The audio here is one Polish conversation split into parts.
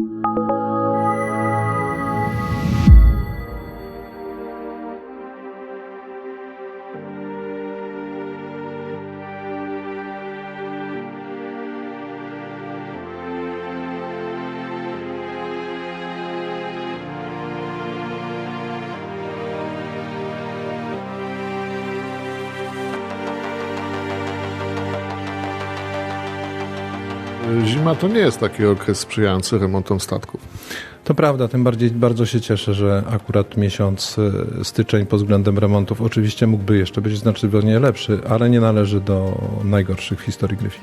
you. Zima to nie jest taki okres sprzyjający remontom statków. To prawda, tym bardziej bardzo się cieszę, że akurat miesiąc e, styczeń pod względem remontów oczywiście mógłby jeszcze być znacznie lepszy, ale nie należy do najgorszych w historii Gryfi.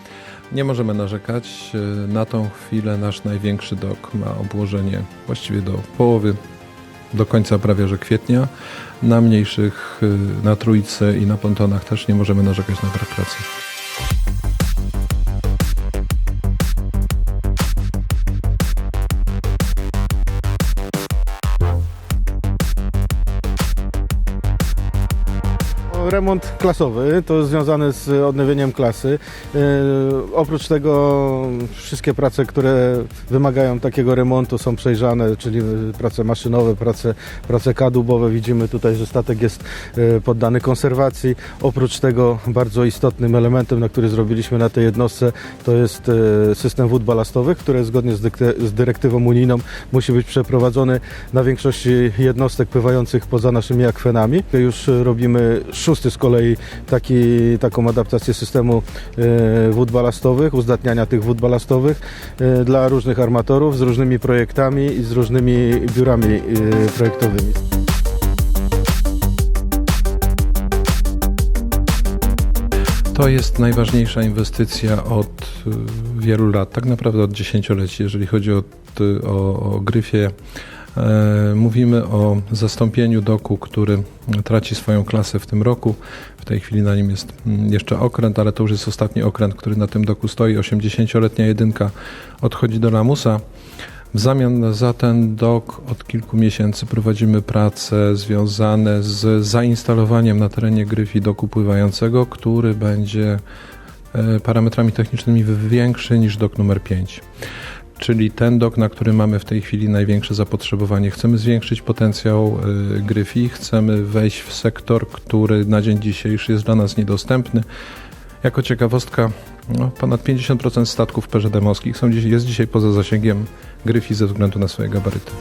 Nie możemy narzekać. E, Na tą chwilę nasz największy dok ma obłożenie właściwie do połowy, do końca prawie że kwietnia. Na mniejszych, e, na trójce i na pontonach też nie możemy narzekać na brak pracy. Remont klasowy to związany z odnowieniem klasy. Yy, oprócz tego wszystkie prace, które wymagają takiego remontu są przejrzane, czyli prace maszynowe, prace, prace kadłubowe. Widzimy tutaj, że statek jest yy, poddany konserwacji. Oprócz tego bardzo istotnym elementem, na który zrobiliśmy na tej jednostce, to jest yy, system wód balastowych, który zgodnie z, dyrektywą unijną musi być przeprowadzony na większości jednostek pływających poza naszymi akwenami. Już robimy szósty z kolei taki, taką adaptację systemu e, wód balastowych, uzdatniania tych wód balastowych e, dla różnych armatorów z różnymi projektami i z różnymi biurami e, projektowymi. To jest najważniejsza inwestycja od wielu lat, tak naprawdę od dziesięcioleci, jeżeli chodzi o, o, o Gryfię. E, Mówimy o zastąpieniu doku, który traci swoją klasę w tym roku. W tej chwili na nim jest mm, jeszcze okręt, ale to już jest ostatni okręt, który na tym doku stoi. 80-letnia jedynka odchodzi do lamusa. W zamian za ten dok od kilku miesięcy prowadzimy prace związane z zainstalowaniem na terenie Gryfi doku pływającego, który będzie e, parametrami technicznymi większy niż dok numer 5. Czyli ten dok, na który mamy w tej chwili największe zapotrzebowanie. Chcemy zwiększyć potencjał e, Gryfi, chcemy wejść w sektor, który na dzień dzisiejszy jest dla nas niedostępny. Jako ciekawostka, no, ponad 50% statków dziś, jest dzisiaj poza zasięgiem Gryfi ze względu na swoje gabaryty.